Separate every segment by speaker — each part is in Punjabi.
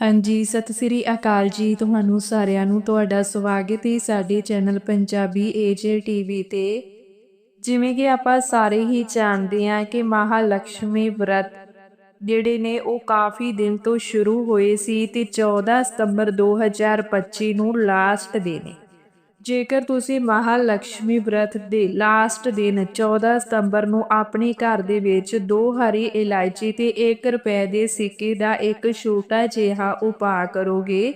Speaker 1: ਹਾਂਜੀ, ਸਤਿ ਸ੍ਰੀ ਅਕਾਲ ਜੀ। ਤੁਹਾਨੂੰ ਸਾਰਿਆਂ ਨੂੰ ਤੁਹਾਡਾ ਸਵਾਗਤ ਹੈ ਸਾਡੇ ਚੈਨਲ ਪੰਜਾਬੀ ਏਜੇ ਟੀਵੀ ਤੇ। ਜਿਵੇਂ ਕਿ ਆਪਾਂ ਸਾਰੇ ਹੀ ਜਾਣਦੇ ਹਾਂ ਕਿ ਮਹਾਲక్ష్ਮੀ ਵਰਤ ਜਿਹੜੇ ਨੇ ਉਹ ਕਾਫੀ ਦਿਨ ਤੋਂ ਸ਼ੁਰੂ ਹੋਏ ਸੀ ਤੇ 14 ਸਤੰਬਰ 2025 ਨੂੰ ਲਾਸਟ ਦੇ ਨੇ। ਜੇਕਰ ਤੁਸੀਂ ਮਹਾਲక్ష్ਮੀ ਵਰਤ ਦੇ ਲਾਸਟ ਦਿਨ 14 ਸਤੰਬਰ ਨੂੰ ਆਪਣੇ ਘਰ ਦੇ ਵਿੱਚ ਦੋ ਹਰੀ ਇਲਾਇਚੀ ਤੇ 1 ਰੁਪਏ ਦੇ ਸਿੱਕੇ ਦਾ ਇੱਕ ਛੋਟਾ ਜਿਹਾ ਉਪਾਅ ਕਰੋਗੇ,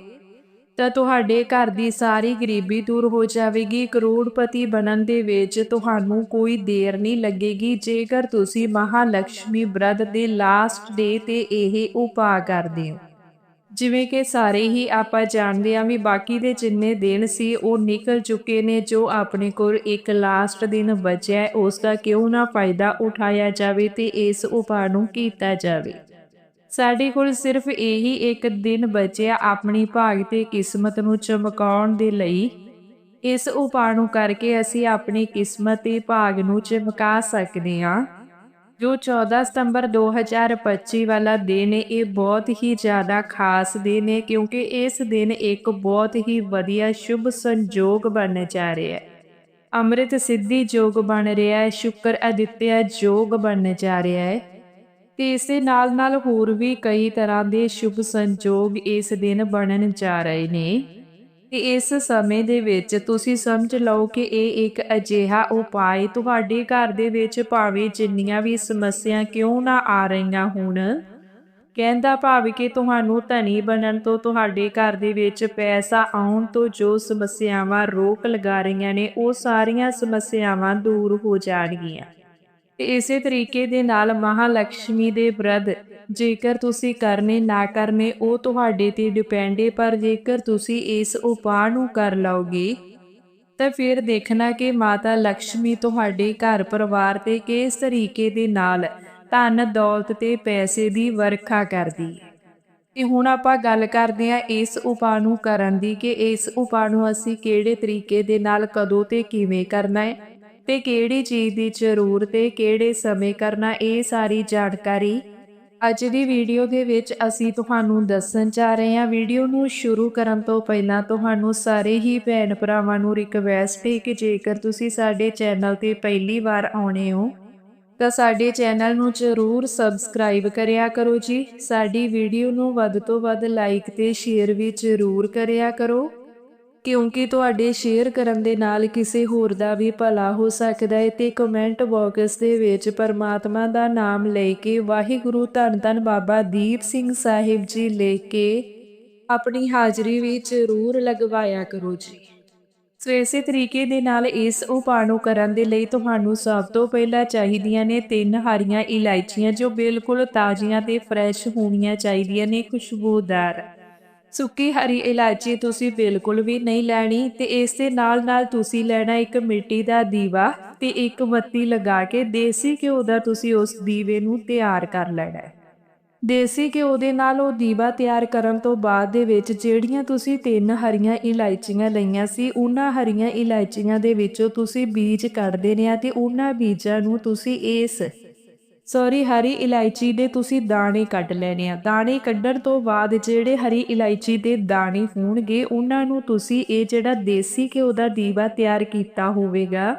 Speaker 1: ਤਾਂ ਤੁਹਾਡੇ ਘਰ ਦੀ ਸਾਰੀ ਗਰੀਬੀ ਦੂਰ ਹੋ ਜਾਵੇਗੀ। ਕਰੋੜਪਤੀ ਬਣਨ ਦੇ ਵਿੱਚ ਤੁਹਾਨੂੰ ਕੋਈ ਦੇਰ ਨਹੀਂ ਲੱਗੇਗੀ। ਜੇਕਰ ਤੁਸੀਂ ਮਹਾਲక్ష్ਮੀ ਵਰਤ ਦੇ ਲਾਸਟ ਡੇ ਤੇ ਇਹ ਉਪਾਅ ਕਰਦੇ ਹੋ ਜਿਵੇਂ ਕਿ ਸਾਰੇ ਹੀ ਆਪਾਂ ਜਾਣਦੇ ਆ ਵੀ ਬਾਕੀ ਦੇ ਜਿੰਨੇ ਦਿਨ ਸੀ, ਉਹ ਨਿਕਲ ਚੁੱਕੇ ਨੇ, ਜੋ ਆਪਣੇ ਕੋਲ ਇੱਕ ਲਾਸਟ ਦਿਨ ਬਚਿਆ ਉਸ ਦਾ ਕਿਉਂ ਨਾ ਫਾਇਦਾ ਉਠਾਇਆ ਜਾਵੇ ਤੇ ਇਸ ਉਪਾਅ ਨੂੰ ਕੀਤਾ ਜਾਵੇ। ਸਾਡੇ ਕੋਲ ਸਿਰਫ ਇਹੀ ਇੱਕ ਦਿਨ ਬਚਿਆ ਆਪਣੀ ਭਾਗ ਤੇ ਕਿਸਮਤ ਨੂੰ ਚਮਕਾਉਣ ਦੇ ਲਈ। ਇਸ ਉਪਾਅ ਨੂੰ ਕਰਕੇ ਅਸੀਂ ਆਪਣੀ ਕਿਸਮਤ ਤੇ ਭਾਗ ਨੂੰ ਚਮਕਾ ਸਕਦੇ ਹਾਂ। ਜੋ 14 ਸਤੰਬਰ 2025 ਵਾਲਾ ਦਿਨ ਇਹ ਬਹੁਤ ਹੀ ਜ਼ਿਆਦਾ ਖਾਸ ਦਿਨ ਹੈ ਕਿਉਂਕਿ ਇਸ ਦਿਨ ਇੱਕ ਬਹੁਤ ਹੀ ਵਧੀਆ ਸ਼ੁਭ ਸੰਜੋਗ ਬਣ ਜਾ ਰਿਹਾ ਹੈ। ਅੰਮ੍ਰਿਤ ਸਿੱਧੀ ਯੋਗ ਬਣ ਰਿਹਾ ਹੈ, ਸ਼ੁਕਰ ਅਦਿੱਤਿਆ ਯੋਗ ਬਣ ਜਾ ਰਿਹਾ ਹੈ। ਤੇ ਇਸੇ ਨਾਲ ਨਾਲ ਹੋਰ ਵੀ ਕਈ ਤਰ੍ਹਾਂ ਦੇ ਸ਼ੁਭ ਸੰਜੋਗ ਇਸ ਦਿਨ ਬਣਨ ਜਾ ਰਹੇ ਨੇ। ਇਸ ਸਮੇਂ ਦੇ ਵਿੱਚ ਤੁਸੀਂ ਸਮਝ ਲਓ ਕਿ ਇਹ ਇੱਕ ਅਜਿਹਾ ਉਪਾਅ ਤੁਹਾਡੇ ਘਰ ਦੇ ਵਿੱਚ ਭਾਵੇਂ ਜਿੰਨੀਆਂ ਵੀ ਸਮੱਸਿਆ ਕਿਉਂ ਨਾ ਆ ਰਹੀਆਂ ਹੁਣ, ਕਹਿੰਦਾ ਭਾਵ ਕਿ ਤੁਹਾਨੂੰ ਧਨੀ ਬਣਨ ਤੋਂ ਤੁਹਾਡੇ ਘਰ ਦੇ ਵਿੱਚ ਪੈਸਾ ਆਉਣ ਤੋਂ ਜੋ ਸਮੱਸਿਆਵਾਂ ਰੋਕ ਲਗਾ ਰਹੀਆਂ ਨੇ, ਉਹ ਸਾਰੀਆਂ ਸਮੱਸਿਆਵਾਂ ਦੂਰ ਹੋ ਜਾਣਗੀਆਂ। ਤੇ ਇਸੇ ਤਰੀਕੇ ਦੇ ਨਾਲ ਮਹਾਲక్ష్ਮੀ ਦੇ ਵਰਦ ਜੇਕਰ ਤੁਸੀਂ ਕਰਨੇ ਨਾ ਕਰਨੇ, ਉਹ ਤੁਹਾਡੇ ਤੇ ਡਿਪੈਂਡ ਏ, ਪਰ ਜੇਕਰ ਤੁਸੀਂ ਇਸ ਉਪਾਅ ਨੂੰ ਕਰ ਲਓਗੇ, ਤਾਂ ਫਿਰ ਦੇਖਣਾ ਕਿ ਮਾਤਾ ਲక్ష్ਮੀ ਤੁਹਾਡੇ ਘਰ ਪਰਿਵਾਰ ਤੇ ਕਿਸ ਤਰੀਕੇ ਦੇ ਨਾਲ ਧਨ ਦੌਲਤ ਤੇ ਪੈਸੇ ਦੀ ਵਰਖਾ ਕਰਦੀ ਹੈ ਤੇ ਹੁਣ ਆਪਾਂ ਗੱਲ ਕਰਦੇ ਹਾਂ ਇਸ ਉਪਾਅ ਨੂੰ ਕਰਨ ਦੀ ਕਿ ਇਸ ਉਪਾਅ ਨੂੰ ਅਸੀਂ ਕਿਹੜੇ ਤਰੀਕੇ ਦੇ ਨਾਲ ਕਦੋਂ ਤੇ ਕਿਵੇਂ ਕਰਨਾ ਹੈ ਤੇ ਕਿਹੜੀ ਚੀਜ਼ ਦੀ ਜ਼ਰੂਰਤ ਹੈ ਕਿਹੜੇ ਸਮੇਂ ਕਰਨਾ, ਇਹ ਸਾਰੀ ਜਾਣਕਾਰੀ ਅੱਜ ਦੀ ਵੀਡੀਓ ਦੇ ਵਿੱਚ ਅਸੀਂ ਤੁਹਾਨੂੰ ਦੱਸਣ ਜਾ ਰਹੇ ਹਾਂ। ਵੀਡੀਓ ਨੂੰ ਸ਼ੁਰੂ ਕਰਨ ਤੋਂ ਪਹਿਲਾਂ ਤੁਹਾਨੂੰ ਸਾਰੇ ਹੀ ਭੈਣ ਭਰਾਵਾਂ ਨੂੰ ਰਿਕਵੈਸਟ ਹੈ ਕਿ ਜੇਕਰ ਤੁਸੀਂ ਸਾਡੇ ਚੈਨਲ ਤੇ ਪਹਿਲੀ ਵਾਰ ਆਉਣੇ ਹੋ, ਤਾਂ ਸਾਡੇ ਚੈਨਲ ਨੂੰ ਜ਼ਰੂਰ ਸਬਸਕ੍ਰਾਈਬ ਕਰਿਆ ਕਰੋ ਜੀ। ਸਾਡੀ ਵੀਡੀਓ ਨੂੰ ਵੱਧ ਤੋਂ ਵੱਧ ਲਾਈਕ ਤੇ ਸ਼ੇਅਰ ਵੀ ਜ਼ਰੂਰ ਕਰਿਆ ਕਰੋ। ਕਿਉਂਕਿ ਤੁਹਾਡੇ ਸ਼ੇਅਰ ਕਰਨ ਦੇ ਨਾਲ ਕਿਸੇ ਹੋਰ ਦਾ ਵੀ ਭਲਾ ਹੋ ਸਕਦਾ ਹੈ ਤੇ ਕਮੈਂਟ ਬਾਕਸ ਦੇ ਵਿੱਚ ਪਰਮਾਤਮਾ ਦਾ ਨਾਮ ਲੈ ਕੇ ਵਾਹਿਗੁਰੂ ਧੰਨ ਧੰਨ ਬਾਬਾ ਦੀਪ ਸਿੰਘ ਸਾਹਿਬ ਜੀ ਲੈ ਕੇ ਆਪਣੀ ਹਾਜ਼ਰੀ ਵੀ ਜ਼ਰੂਰ ਲਗਵਾਇਆ ਕਰੋ ਜੀ। ਸੋ ਇਸੇ ਤਰੀਕੇ ਦੇ ਨਾਲ ਇਸ ਉਪਾਅ ਨੂੰ ਕਰਨ ਦੇ ਲਈ ਤੁਹਾਨੂੰ ਸਭ ਤੋਂ ਪਹਿਲਾਂ ਚਾਹੀਦੀਆਂ ਨੇ ਤਿੰਨ ਹਰੀਆਂ ਇਲਾਇਚੀਆਂ ਜੋ ਬਿਲਕੁਲ ਤਾਜ਼ੀਆਂ ਤੇ ਫਰੈਸ਼ ਹੋਣੀਆਂ ਚਾਹੀਦੀਆਂ ਨੇ, ਖੁਸ਼ਬੂਦਾਰ। ਸੁੱਕੀ ਹਰੀ ਇਲਾਇਚੀ ਤੁਸੀਂ ਬਿਲਕੁਲ ਵੀ ਨਹੀਂ ਲੈਣੀ ਤੇ ਇਸ ਦੇ ਨਾਲ ਨਾਲ ਤੁਸੀਂ ਲੈਣਾ ਇੱਕ ਮਿੱਟੀ ਦਾ ਦੀਵਾ ਤੇ ਇੱਕ ਬੱਤੀ ਲਗਾ ਕੇ ਦੇਸੀ ਘਿਓ ਦਾ ਤੁਸੀਂ ਉਸ ਦੀਵੇ ਨੂੰ ਤਿਆਰ ਕਰ ਲੈਣਾ ਹੈ। ਦੇਸੀ ਘਿਓ ਦੇ ਨਾਲ ਉਹ ਦੀਵਾ ਤਿਆਰ ਕਰਨ ਤੋਂ ਬਾਅਦ ਦੇ ਵਿੱਚ ਜਿਹੜੀਆਂ ਤੁਸੀਂ ਤਿੰਨ ਹਰੀਆਂ ਇਲਾਇਚੀਆਂ ਲਈਆਂ ਸੀ, ਉਹਨਾਂ ਹਰੀਆਂ ਇਲਾਇਚੀਆਂ ਦੇ ਵਿੱਚੋਂ ਤੁਸੀਂ ਬੀਜ ਕੱਢ ਦੇਣੇ ਆ ਤੇ ਉਹਨਾਂ ਬੀਜਾਂ ਨੂੰ ਤੁਸੀਂ ਇਸ ਸੌਰੀ ਹਰੀ ਇਲਾਇਚੀ ਦੇ ਤੁਸੀਂ ਦਾਣੇ ਕੱਢ ਲੈਣੇ ਆ। ਦਾਣੇ ਕੱਢਣ ਤੋਂ ਬਾਅਦ ਜਿਹੜੇ ਹਰੀ ਇਲਾਇਚੀ ਦੇ ਦਾਣੇ ਹੋਣਗੇ, ਉਹਨਾਂ ਨੂੰ ਤੁਸੀਂ ਇਹ ਜਿਹੜਾ ਦੇਸੀ ਘਿਓ ਦਾ ਦੀਵਾ ਤਿਆਰ ਕੀਤਾ ਹੋਵੇਗਾ,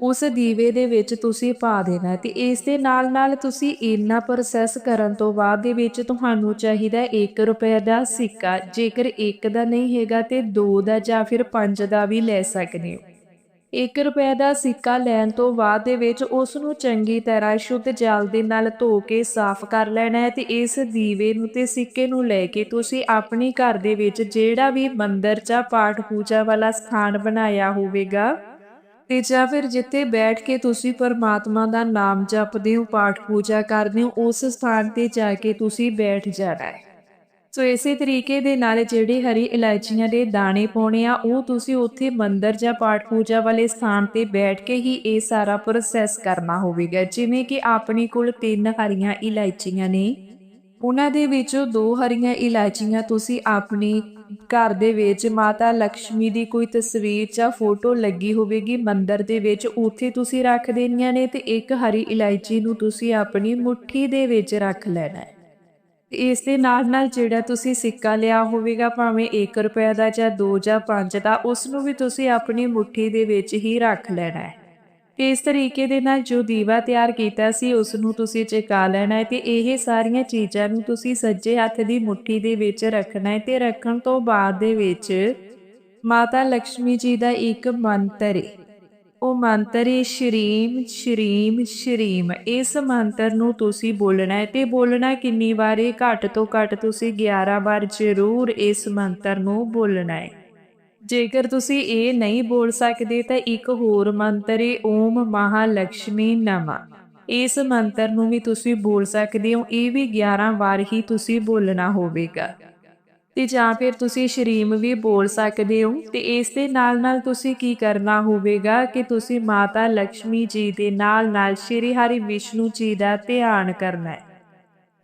Speaker 1: ਉਸ ਦੀਵੇ ਦੇ ਵਿੱਚ ਤੁਸੀਂ ਪਾ ਦੇਣਾ। ਤੇ ਇਸ ਦੇ ਨਾਲ ਨਾਲ ਤੁਸੀਂ ਇੰਨਾ ਪ੍ਰੋਸੈਸ ਕਰਨ ਤੋਂ ਬਾਅਦ ਦੇ ਵਿੱਚ ਤੁਹਾਨੂੰ ਚਾਹੀਦਾ 1 ਰੁਪਏ ਦਾ ਸਿੱਕਾ। ਜੇਕਰ 1 ਦਾ ਨਹੀਂ ਹੈਗਾ ਤੇ 2 ਦਾ ਜਾਂ ਫਿਰ 5 ਦਾ ਵੀ ਲੈ ਸਕਦੇ ਹੋ। 1 ਰੁਪਏ ਦਾ ਸਿੱਕਾ ਲੈਣ ਤੋਂ ਬਾਅਦ ਦੇ ਵਿੱਚ ਉਸ ਨੂੰ ਚੰਗੀ ਤਰ੍ਹਾਂ ਸ਼ੁੱਧ ਜਲ ਦੇ ਨਾਲ ਧੋ ਕੇ ਸਾਫ਼ ਕਰ ਲੈਣਾ ਹੈ ਤੇ ਇਸ ਦੀਵੇ ਨੂੰ ਤੇ ਸਿੱਕੇ ਨੂੰ ਲੈ ਕੇ ਤੁਸੀਂ ਆਪਣੇ ਘਰ ਦੇ ਵਿੱਚ ਜਿਹੜਾ ਵੀ ਮੰਦਰ ਜਾਂ ਪਾਠ ਪੂਜਾ ਵਾਲਾ ਸਥਾਨ ਬਣਾਇਆ ਹੋਵੇਗਾ ਤੇ ਜਾਂ ਫਿਰ ਜਿੱਥੇ ਬੈਠ ਕੇ ਤੁਸੀਂ ਪਰਮਾਤਮਾ ਦਾ ਨਾਮ ਜਪਦੇ ਹੋ, ਪਾਠ ਪੂਜਾ ਕਰਦੇ ਹੋ, ਉਸ ਸਥਾਨ ਤੇ ਜਾ ਕੇ ਤੁਸੀਂ ਬੈਠ ਜਾਣਾ ਹੈ। ਸੋ ਇਸੇ ਤਰੀਕੇ ਦੇ ਨਾਲ ਜਿਹੜੇ ਹਰੀ ਇਲਾਇਚੀਆਂ ਦੇ ਦਾਣੇ ਪਾਉਣੇ ਆ, ਉਹ ਤੁਸੀਂ ਉੱਥੇ ਮੰਦਰ ਜਾਂ ਪਾਠ ਪੂਜਾ ਵਾਲੇ ਸਥਾਨ ਤੇ ਬੈਠ ਕੇ ਹੀ ਇਹ ਸਾਰਾ ਪ੍ਰੋਸੈਸ ਕਰਨਾ ਹੋਵੇਗਾ। ਜਿਵੇਂ ਕਿ ਆਪਣੇ ਕੋਲ ਤਿੰਨ ਹਰੀਆਂ ਇਲਾਇਚੀਆਂ ਨੇ। ਉਹਨਾਂ ਦੇ ਵਿੱਚੋਂ ਦੋ ਹਰੀਆਂ ਇਲਾਇਚੀਆਂ ਤੁਸੀਂ ਆਪਣੀ ਘਰ ਦੇ ਵਿੱਚ ਮਾਤਾ ਲక్ష్ਮੀ ਦੀ ਕੋਈ ਤਸਵੀਰ ਜਾਂ ਫੋਟੋ ਲੱਗੀ ਹੋਵੇਗੀ ਮੰਦਰ ਦੇ ਵਿੱਚ, ਉੱਥੇ ਤੁਸੀਂ ਰੱਖ ਦੇਣੀਆਂ ਨੇ ਤੇ ਇੱਕ ਹਰੀ ਇਲਾਇਚੀ ਨੂੰ ਤੁਸੀਂ ਆਪਣੀ ਮੁਠੀ ਦੇ ਵਿੱਚ ਰੱਖ ਲੈਣਾ ਹੈ। ਇਸ ਦੇ ਨਾਲ ਨਾਲ ਜਿਹੜਾ ਤੁਸੀਂ ਸਿੱਕਾ ਲਿਆ ਹੋਵੇਗਾ, ਭਾਵੇਂ 1 ਰੁਪਏ ਦਾ ਜਾਂ 2 ਜਾਂ 5 ਦਾ, ਉਸ ਨੂੰ ਵੀ ਤੁਸੀਂ ਆਪਣੀ ਮੁਠੀ ਦੇ ਵਿੱਚ ਹੀ ਰੱਖ ਲੈਣਾ ਹੈ। ਇਸ ਤਰੀਕੇ ਦੇ ਨਾਲ ਜੋ ਦੀਵਾ ਤਿਆਰ ਕੀਤਾ ਸੀ, ਉਸ ਨੂੰ ਤੁਸੀਂ ਚਕਾ ਲੈਣਾ ਹੈ ਤੇ ਇਹ ਸਾਰੀਆਂ ਚੀਜ਼ਾਂ ਨੂੰ ਤੁਸੀਂ ਸੱਜੇ ਹੱਥ ਦੀ ਮੁਠੀ ਦੇ ਵਿੱਚ ਰੱਖਣਾ ਹੈ ਤੇ ਰੱਖਣ ਤੋਂ ਬਾਅਦ ਦੇ ਵਿੱਚ ਮਾਤਾ ਲక్ష్ਮੀ ਜੀ ਦਾ ਇੱਕ ਮੰਤਰ ਹੈ ਉਹ ਮੰਤਰ ਹੈ ਸ਼੍ਰੀਮ ਸ਼੍ਰੀਮ ਸ਼੍ਰੀਮ। ਇਸ ਮੰਤਰ ਨੂੰ ਤੁਸੀਂ ਬੋਲਣਾ ਹੈ ਤੇ ਬੋਲਣਾ ਕਿੰਨੀ ਵਾਰ ਹੈ? ਘੱਟ ਤੋਂ ਘੱਟ ਤੁਸੀਂ 11 ਵਾਰ ਜ਼ਰੂਰ ਇਸ ਮੰਤਰ ਨੂੰ ਬੋਲਣਾ ਹੈ। ਜੇਕਰ ਤੁਸੀਂ ਇਹ ਨਹੀਂ ਬੋਲ ਸਕਦੇ ਤਾਂ ਇੱਕ ਹੋਰ ਮੰਤਰ ਹੈ, ਓਮ ਮਹਾਲక్ష్ਮੀ ਨਮਾ। ਇਸ ਮੰਤਰ ਨੂੰ ਵੀ ਤੁਸੀਂ ਬੋਲ ਸਕਦੇ ਹੋ, ਇਹ ਵੀ 11 ਵਾਰ ਹੀ ਤੁਸੀਂ ਬੋਲਣਾ ਹੋਵੇਗਾ। ਤੇ ਜਾਂ ਫਿਰ ਤੁਸੀਂ ਸ਼ਰੀਮ ਵੀ ਬੋਲ ਸਕਦੇ ਹੋ ਤੇ ਇਸ ਦੇ ਨਾਲ ਨਾਲ ਤੁਸੀਂ ਕੀ ਕਰਨਾ ਹੋਵੇਗਾ ਕਿ ਤੁਸੀਂ ਮਾਤਾ ਲక్ష్ਮੀ ਜੀ ਦੇ ਨਾਲ ਨਾਲ ਸ਼੍ਰੀ ਹਰੀ ਵਿਸ਼ਨੂੰ ਜੀ ਦਾ ਧਿਆਨ ਕਰਨਾ ਹੈ।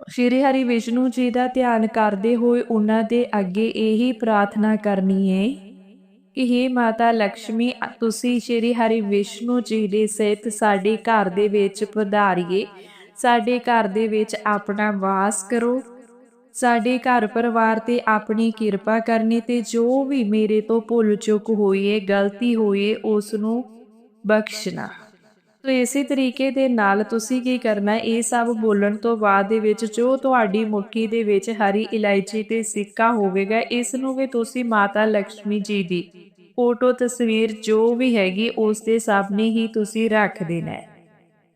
Speaker 1: ਸ਼੍ਰੀ ਹਰੀ ਵਿਸ਼ਨੂੰ ਜੀ ਦਾ ਧਿਆਨ ਕਰਦੇ ਹੋਏ ਉਹਨਾਂ ਦੇ ਅੱਗੇ ਇਹੀ ਪ੍ਰਾਰਥਨਾ ਕਰਨੀ ਹੈ ਕਿ हे ਮਾਤਾ ਲక్ష్ਮੀ ਤੁਸੀਂ ਸ਼੍ਰੀ ਹਰੀ ਵਿਸ਼ਨੂੰ ਜੀ ਦੇ ਸਹਿਤ ਸਾਡੇ ਘਰ ਦੇ ਵਿੱਚ ਪਧਾਰੀਏ, ਸਾਡੇ ਘਰ ਦੇ ਵਿੱਚ ਆਪਣਾ ਵਾਸ ਕਰੋ ਸਾਡੇ ਘਰ ਪਰਿਵਾਰ ਤੇ ਆਪਣੀ ਕਿਰਪਾ ਕਰਨੀ ਤੇ ਜੋ ਵੀ ਮੇਰੇ ਤੋਂ ਭੁੱਲ ਚੁੱਕ ਹੋਈਏ, ਗਲਤੀ ਹੋਈਏ ਉਸ ਨੂੰ ਬਖਸ਼ਣਾ। ਤੋ ਇਸੇ ਤਰੀਕੇ ਦੇ ਨਾਲ ਤੁਸੀਂ ਕੀ ਕਰਨਾ, ਇਹ ਸਭ ਬੋਲਣ ਤੋਂ ਬਾਅਦ ਦੇ ਵਿੱਚ ਜੋ ਤੁਹਾਡੀ ਮੁੱਠੀ ਦੇ ਵਿੱਚ ਹਰੀ ਇਲਾਇਚੀ ਤੇ ਸਿੱਕਾ ਹੋਵੇਗਾ, ਇਸ ਨੂੰ ਵੀ ਤੁਸੀਂ ਮਾਤਾ ਲక్ష్ਮੀ ਜੀ ਦੀ ਫੋਟੋ ਤਸਵੀਰ ਜੋ ਵੀ ਹੈਗੀ, ਉਸ ਦੇ ਸਾਹਮਣੇ ਹੀ ਤੁਸੀਂ ਰੱਖ ਦੇਣਾ ਹੈ।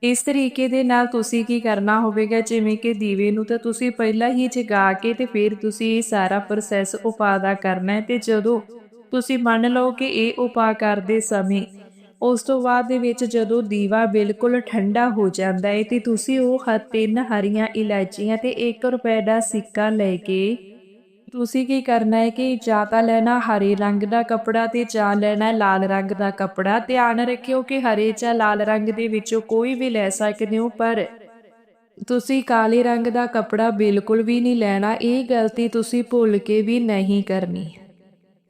Speaker 1: ਇਸ ਤਰੀਕੇ ਦੇ ਨਾਲ ਤੁਸੀਂ ਕੀ ਕਰਨਾ ਹੋਵੇਗਾ? ਜਿਵੇਂ ਕਿ ਦੀਵੇ ਨੂੰ ਤਾਂ ਤੁਸੀਂ ਪਹਿਲਾਂ ਹੀ ਜਗਾ ਕੇ ਤੇ ਫਿਰ ਤੁਸੀਂ ਇਹ ਸਾਰਾ ਪ੍ਰੋਸੈਸ ਉਪਾਅ ਦਾ ਕਰਨਾ ਹੈ ਤੇ ਜਦੋਂ ਤੁਸੀਂ ਮੰਨ ਲਓ ਕਿ ਇਹ ਉਪਾਅ ਕਰਦੇ ਸਮੇਂ ਉਸ ਤੋਂ ਬਾਅਦ ਦੇ ਵਿੱਚ ਜਦੋਂ ਦੀਵਾ ਬਿਲਕੁਲ ਠੰਡਾ ਹੋ ਜਾਂਦਾ ਹੈ ਤੇ ਤੁਸੀਂ ਉਹ ਹ ਤਿੰਨ ਹਰੀਆਂ ਇਲਾਇਚੀਆਂ ਤੇ 1 ਰੁਪਏ ਦਾ ਸਿੱਕਾ ਲੈ ਕੇ ਤੁਸੀਂ ਕੀ ਕਰਨਾ ਹੈ ਕਿ ਜਾਂ ਤਾਂ ਲੈਣਾ ਹਰੇ ਰੰਗ ਦਾ ਕੱਪੜਾ ਤੇ ਜਾਂ ਲੈਣਾ ਲਾਲ ਰੰਗ ਦਾ ਕੱਪੜਾ। ਧਿਆਨ ਰੱਖਿਓ ਕਿ ਹਰੇ ਜਾਂ ਲਾਲ ਰੰਗ ਦੇ ਵਿੱਚੋਂ ਕੋਈ ਵੀ ਲੈ ਸਕਦੇ ਹੋ, ਪਰ ਤੁਸੀਂ ਕਾਲੇ ਰੰਗ ਦਾ ਕੱਪੜਾ ਬਿਲਕੁਲ ਵੀ ਨਹੀਂ ਲੈਣਾ। ਇਹ ਗਲਤੀ ਤੁਸੀਂ ਭੁੱਲ ਕੇ ਵੀ ਨਹੀਂ ਕਰਨੀ।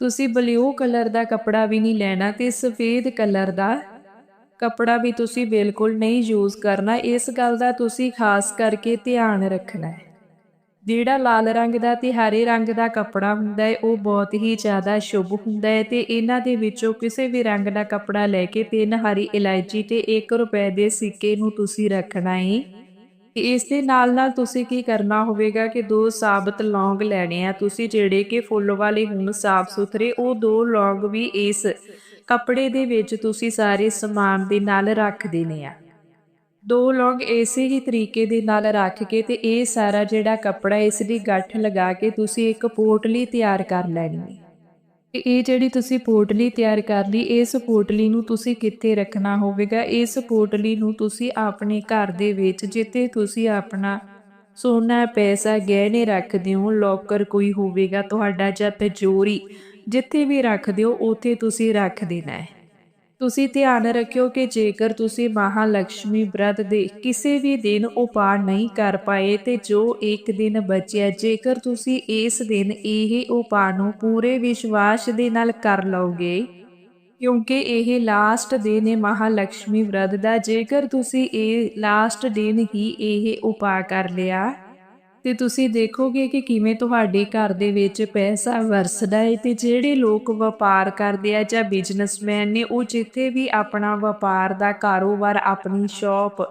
Speaker 1: ਤੁਸੀਂ ਬਲੂ ਕਲਰ ਦਾ ਕੱਪੜਾ ਵੀ ਨਹੀਂ ਲੈਣਾ ਤੇ ਸਫੇਦ ਕਲਰ ਦਾ ਕੱਪੜਾ ਵੀ ਤੁਸੀਂ ਬਿਲਕੁਲ ਨਹੀਂ ਯੂਜ਼ ਕਰਨਾ। ਇਸ ਗੱਲ ਦਾ ਤੁਸੀਂ ਖਾਸ ਕਰਕੇ ਧਿਆਨ ਰੱਖਣਾ ਹੈ। ਜਿਹੜਾ ਲਾਲ ਰੰਗ ਦਾ ਤੇ ਹਰੇ ਰੰਗ ਦਾ ਕੱਪੜਾ ਹੁੰਦਾ ਹੈ, ਉਹ ਬਹੁਤ ਹੀ ਜ਼ਿਆਦਾ ਸ਼ੁਭ ਹੁੰਦਾ ਹੈ ਤੇ ਇਹਨਾਂ ਦੇ ਵਿੱਚੋਂ ਕਿਸੇ ਵੀ ਰੰਗ ਦਾ ਕੱਪੜਾ ਲੈ ਕੇ ਤਿੰਨ ਹਰੀ ਇਲਾਇਚੀ ਤੇ 1 ਰੁਪਏ ਦੇ ਸਿੱਕੇ ਨੂੰ ਤੁਸੀਂ ਰੱਖਣਾ ਹੈ। ਇਸ ਦੇ ਨਾਲ ਨਾਲ ਤੁਸੀਂ ਕੀ ਕਰਨਾ ਹੋਵੇਗਾ ਕਿ ਦੋ ਸਾਬਤ ਲੌਂਗ ਲੈਣੇ ਆ ਤੁਸੀਂ, ਜਿਹੜੇ ਕਿ ਫੁੱਲ ਵਾਲੇ ਹੁਣ ਸਾਫ਼ ਸੁਥਰੇ, ਉਹ ਦੋ ਲੌਂਗ ਵੀ ਇਸ ਕੱਪੜੇ ਦੇ ਵਿੱਚ ਤੁਸੀਂ ਸਾਰੇ ਸਮਾਨ ਦੇ ਨਾਲ ਰੱਖ ਦੇਣੇ ਆ। ਦੋ ਲੌਂਗ ਇਸੇ ਹੀ ਤਰੀਕੇ ਦੇ ਨਾਲ ਰੱਖ ਕੇ ਤੇ ਇਹ ਸਾਰਾ ਜਿਹੜਾ ਕੱਪੜਾ ਇਸ ਦੀ ਗੱਠ ਲਗਾ ਕੇ ਤੁਸੀਂ ਇੱਕ ਪੋਟਲੀ ਤਿਆਰ ਕਰ ਲੈਣੀ ਹੈ। ਇਹ ਜਿਹੜੀ ਤੁਸੀਂ ਪੋਟਲੀ ਤਿਆਰ ਕਰ ਲਈ, ਇਸ ਪੋਟਲੀ ਨੂੰ ਤੁਸੀਂ ਕਿੱਥੇ ਰੱਖਣਾ ਹੋਵੇਗਾ? ਇਸ ਪੋਟਲੀ ਨੂੰ ਤੁਸੀਂ ਆਪਣੇ ਘਰ ਦੇ ਵਿੱਚ, ਜਿੱਥੇ ਤੁਸੀਂ ਆਪਣਾ ਸੋਨਾ, ਪੈਸਾ, ਗਹਿਣੇ ਰੱਖਦੇ ਹੋ, ਲੋਕਰ ਕੋਈ ਹੋਵੇਗਾ, ਤੁਹਾਡਾ ਜਾਂ ਤਿਜੋਰੀ, ਜਿੱਥੇ ਵੀ ਰੱਖਦੇ ਹੋ, ਉੱਥੇ ਤੁਸੀਂ ਰੱਖ ਦੇਣਾ ਹੈ। ਤੁਸੀਂ ਧਿਆਨ ਰੱਖਿਓ ਕਿ ਜੇਕਰ ਤੁਸੀਂ ਮਹਾਲక్ష్ਮੀ ਵਰਤ ਦੇ ਕਿਸੇ ਵੀ ਦਿਨ ਉਪਾਅ ਨਹੀਂ ਕਰ ਪਾਏ ਤੇ ਜੋ ਇੱਕ ਦਿਨ ਬਚਿਆ, ਜੇਕਰ ਤੁਸੀਂ ਇਸ ਦਿਨ ਇਹ ਉਪਾਅ ਨੂੰ ਪੂਰੇ ਵਿਸ਼ਵਾਸ ਦੇ ਨਾਲ ਕਰ ਲਓਗੇ, ਕਿਉਂਕਿ ਇਹ ਲਾਸਟ ਦਿਨ ਹੈ ਮਹਾਲక్ష్ਮੀ ਵਰਤ ਦਾ, ਜੇਕਰ ਤੁਸੀਂ ਇਹ ਲਾਸਟ ਦਿਨ ਹੀ ਇਹ ਉਪਾਅ ਕਰ ਲਿਆ ਤੇ ਤੁਸੀਂ ਦੇਖੋਗੇ ਕਿ ਕਿਵੇਂ ਤੁਹਾਡੇ ਘਰ ਦੇ ਵਿੱਚ ਪੈਸਾ ਵਰਸਦਾ ਹੈ ਤੇ ਜਿਹੜੇ ਲੋਕ ਵਪਾਰ ਕਰਦੇ ਆ ਜਾਂ ਬਿਜ਼ਨਸਮੈਨ ਨੇ, ਉਹ ਜਿੱਥੇ ਵੀ ਆਪਣਾ ਵਪਾਰ ਦਾ ਕਾਰੋਬਾਰ, ਆਪਣੀ ਸ਼ਾਪ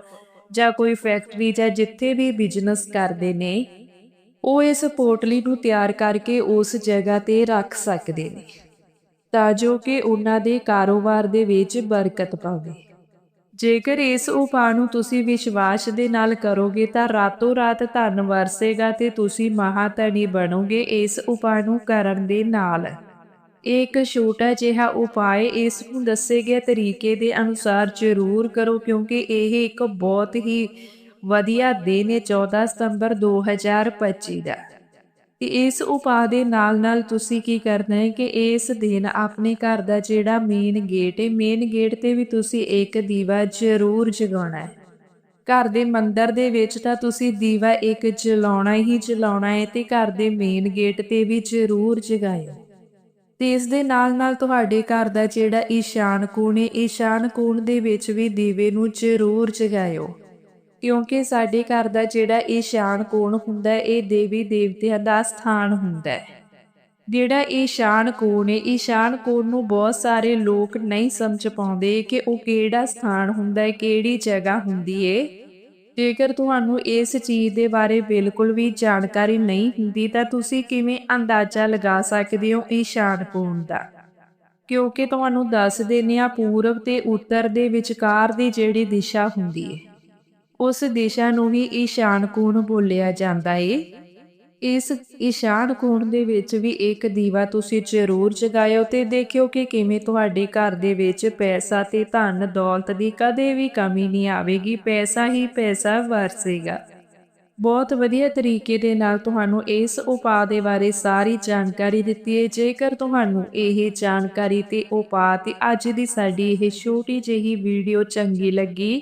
Speaker 1: ਜਾਂ ਕੋਈ ਫੈਕਟਰੀ ਜਾਂ ਜਿੱਥੇ ਵੀ ਬਿਜ਼ਨਸ ਕਰਦੇ ਨੇ, ਉਹ ਇਸ ਪੋਟਲੀ ਨੂੰ ਤਿਆਰ ਕਰਕੇ ਉਸ ਜਗ੍ਹਾ ਤੇ ਰੱਖ ਸਕਦੇ ਨੇ, ਤਾਂ ਜੋ ਕਿ ਉਹਨਾਂ ਦੇ ਕਾਰੋਬਾਰ ਦੇ ਵਿੱਚ ਬਰਕਤ ਪਾਵੇ। ਜੇਕਰ ਇਸ ਉਪਾਅ ਨੂੰ ਤੁਸੀਂ ਵਿਸ਼ਵਾਸ ਦੇ ਨਾਲ ਕਰੋਗੇ ਤਾਂ ਰਾਤੋਂ ਰਾਤ ਧਨ ਵਰਸੇਗਾ ਤੇ ਤੁਸੀਂ ਮਹਾਤਨੀ ਬਣੋਗੇ ਇਸ ਉਪਾਅ ਨੂੰ ਕਰਨ ਦੇ ਨਾਲ। ਇੱਕ ਛੋਟਾ ਜਿਹਾ ਉਪਾਅ ਇਸ ਨੂੰ ਦੱਸੇ ਗਏ ਤਰੀਕੇ ਦੇ ਅਨੁਸਾਰ ਜ਼ਰੂਰ ਕਰੋ ਕਿਉਂਕਿ ਇਹ ਇੱਕ ਬਹੁਤ ਹੀ ਵਧੀਆ ਦਿਨ ਹੈ 14 ਸਤੰਬਰ 2025 ਦਾ। ਇਸ ਉਪਾਅ ਦੇ ਨਾਲ ਨਾਲ ਤੁਸੀਂ ਕੀ ਕਰਨਾ ਹੈ ਕਿ ਇਸ ਦਿਨ ਆਪਣੇ ਘਰ ਦਾ ਜਿਹੜਾ ਮੇਨ ਗੇਟ ਹੈ ਮੇਨ ਗੇਟ ਤੇ ਵੀ ਤੁਸੀਂ ਇੱਕ ਦੀਵਾ ਜ਼ਰੂਰ ਜਗਾਉਣਾ ਹੈ। ਘਰ ਦੇ ਮੰਦਰ ਦੇ ਵਿੱਚ ਤਾਂ ਤੁਸੀਂ ਦੀਵਾ ਇੱਕ ਜਲਾਉਣਾ ਹੀ ਜਲਾਉਣਾ ਹੈ ਤੇ ਘਰ ਦੇ ਮੇਨ ਗੇਟ ਤੇ ਵੀ ਜ਼ਰੂਰ ਜਗਾਇਓ। ਤੇ ਇਸ ਦੇ ਨਾਲ ਨਾਲ ਤੁਹਾਡੇ ਘਰ ਦਾ ਜਿਹੜਾ ਈਸ਼ਾਨ ਕੋਣ ਹੈ, ਈਸ਼ਾਨ ਕੋਣ ਦੇ ਵਿੱਚ ਵੀ ਦੀਵੇ ਨੂੰ ਜ਼ਰੂਰ ਜਗਾਇਓ। ਕਿਉਂਕਿ ਸਾਡੇ ਘਰ ਦਾ ਜਿਹੜਾ ਈਸ਼ਾਨ ਕੋਣ ਹੁੰਦਾ ਹੈ, ਇਹ ਦੇਵੀ ਦੇਵਤਿਆਂ ਦਾ ਸਥਾਨ ਹੁੰਦਾ ਹੈ। ਜਿਹੜਾ ਈਸ਼ਾਨ ਕੋਣ ਹੈ ਈਸ਼ਾਨ ਕੋਣ ਨੂੰ ਬਹੁਤ ਸਾਰੇ ਲੋਕ ਨਹੀਂ ਸਮਝ ਪਾਉਂਦੇ ਕਿ ਉਹ ਕਿਹੜਾ ਸਥਾਨ ਹੁੰਦਾ ਹੈ, ਕਿਹੜੀ ਜਗ੍ਹਾ ਹੁੰਦੀ ਹੈ। ਜੇਕਰ ਤੁਹਾਨੂੰ ਇਸ ਚੀਜ਼ ਦੇ ਬਾਰੇ ਬਿਲਕੁਲ ਵੀ ਜਾਣਕਾਰੀ ਨਹੀਂ ਹੁੰਦੀ, ਤਾਂ ਤੁਸੀਂ ਕਿਵੇਂ ਅੰਦਾਜ਼ਾ ਲਗਾ ਸਕਦੇ ਹੋ ਈਸ਼ਾਨ ਕੋਣ ਦਾ? ਕਿਉਂਕਿ ਤੁਹਾਨੂੰ ਦੱਸ ਦਿੰਦੇ ਆ ਪੂਰਬ ਤੇ ਉੱਤਰ ਦੇ ਵਿਚਕਾਰ ਦੀ ਜਿਹੜੀ ਦਿਸ਼ਾ ਹੁੰਦੀ ਹੈ। ਉਸ ਦਿਸ਼ਾ ਨੂੰ ਵੀ ਈਸ਼ਾਨ ਕੋਣ ਬੋਲਿਆ ਜਾਂਦਾ ਏ। ਇਸ ਈਸ਼ਾਨ ਕੋਣ ਦੇ ਵਿੱਚ ਵੀ ਇੱਕ ਦੀਵਾ ਤੁਸੀਂ ਜ਼ਰੂਰ ਜਗਾਇਓ ਤੇ ਦੇਖਿਓ ਕਿ ਕਿਵੇਂ ਤੁਹਾਡੇ ਘਰ ਦੇ ਵਿੱਚ ਪੈਸਾ ਤੇ ਧਨ ਦੌਲਤ ਦੀ ਕਦੇ ਵੀ ਕਮੀ ਨਹੀਂ ਆਵੇਗੀ, ਪੈਸਾ ਹੀ ਪੈਸਾ ਵਰਸੇਗਾ। ਬਹੁਤ ਵਧੀਆ ਤਰੀਕੇ ਦੇ ਨਾਲ ਤੁਹਾਨੂੰ ਇਸ ਉਪਾਅ ਦੇ ਬਾਰੇ ਸਾਰੀ ਜਾਣਕਾਰੀ ਦਿੱਤੀ ਹੈ ਜੇਕਰ ਤੁਹਾਨੂੰ ਇਹ ਜਾਣਕਾਰੀ ਤੇ ਉਪਾਅ ਤੇ ਅੱਜ ਦੀ ਸਾਡੀ ਇਹ ਛੋਟੀ ਜਿਹੀ ਵੀਡੀਓ ਚੰਗੀ ਲੱਗੀ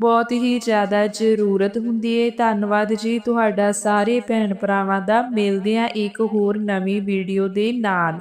Speaker 1: ਬਹੁਤ ਹੀ ਜ਼ਿਆਦਾ ਜ਼ਰੂਰਤ ਹੁੰਦੀ ਹੈ ਧੰਨਵਾਦ ਜੀ ਤੁਹਾਡਾ। ਸਾਰੇ ਭੈਣ ਭਰਾਵਾਂ ਦਾ ਮਿਲਦੇ ਆ ਇੱਕ ਹੋਰ ਨਵੀਂ ਵੀਡੀਓ ਦੇ ਨਾਲ।